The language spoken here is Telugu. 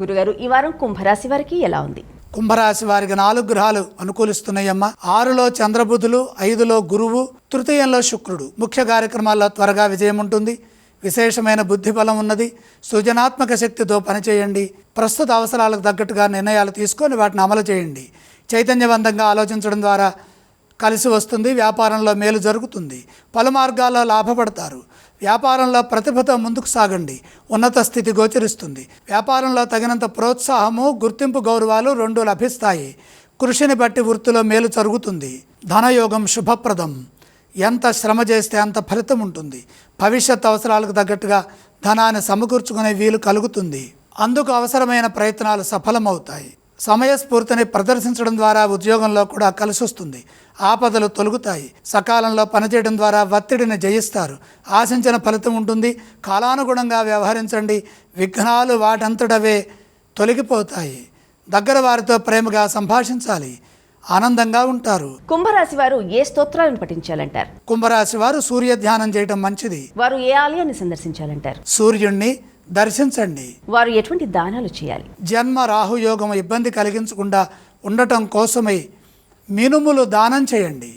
గురుగారు ఈ వారం కుంభరాశి వారికి ఎలా ఉంది? కుంభరాశి వారికి నాలుగు గ్రహాలు అనుకూలిస్తున్నాయమ్మ. ఆరులో చంద్రబుధులు ఐదులో గురువు తృతీయంలో శుక్రుడు. ముఖ్య కార్యక్రమాల్లో త్వరగా విజయం ఉంటుంది. విశేషమైన బుద్ధి బలం ఉన్నది. సృజనాత్మక శక్తితో పనిచేయండి. ప్రస్తుత అవసరాలకు తగ్గట్టుగా నిర్ణయాలు తీసుకొని వాటిని అమలు చేయండి. చైతన్యవంతంగా ఆలోచించడం ద్వారా కలిసి వస్తుంది వ్యాపారంలో మేలు జరుగుతుంది. పలు మార్గాల్లో లాభపడతారు. వ్యాపారంలో ప్రతిభతో ముందుకు సాగండి. ఉన్నత స్థితి గోచరిస్తుంది. వ్యాపారంలో తగినంత ప్రోత్సాహము గుర్తింపు గౌరవాలు రెండు లభిస్తాయి. కృషిని బట్టి వృత్తిలో మేలు జరుగుతుంది. ధనయోగం శుభప్రదం. ఎంత శ్రమ చేస్తే అంత ఫలితం ఉంటుంది. భవిష్యత్ అవసరాలకు తగ్గట్టుగా ధనాన్ని సమకూర్చుకునే వీలు కలుగుతుంది. అందుకు అవసరమైన ప్రయత్నాలు సఫలమవుతాయి. సమయస్ఫూర్తిని ప్రదర్శించడం ద్వారా ఉద్యోగంలో కూడా కలిసి వస్తుంది ఆపదలు తొలుగుతాయి. సకాలంలో పనిచేయడం ద్వారా ఒత్తిడిని జయిస్తారు. ఆశించిన ఫలితం ఉంటుంది. కాలానుగుణంగా వ్యవహరించండి. విఘ్నాలు వాటంతటవే తొలగిపోతాయి. దగ్గర వారితో ప్రేమగా సంభాషించాలి. ఆనందంగా ఉంటారు. కుంభరాశి వారు ఏ స్తోత్రాలను పఠించాలంటారు? కుంభరాశి వారు సూర్య ధ్యానం చేయటం మంచిది. వారు ఏ ఆలయాన్ని సందర్శించాలంటారు? సూర్యుణ్ణి దర్శించండి. వారు ఎటువంటి దానాలు చేయాలి? జన్మ రాహుయోగం ఇబ్బంది కలిగించకుండా ఉండటం కోసమై మినుములు దానం చేయండి.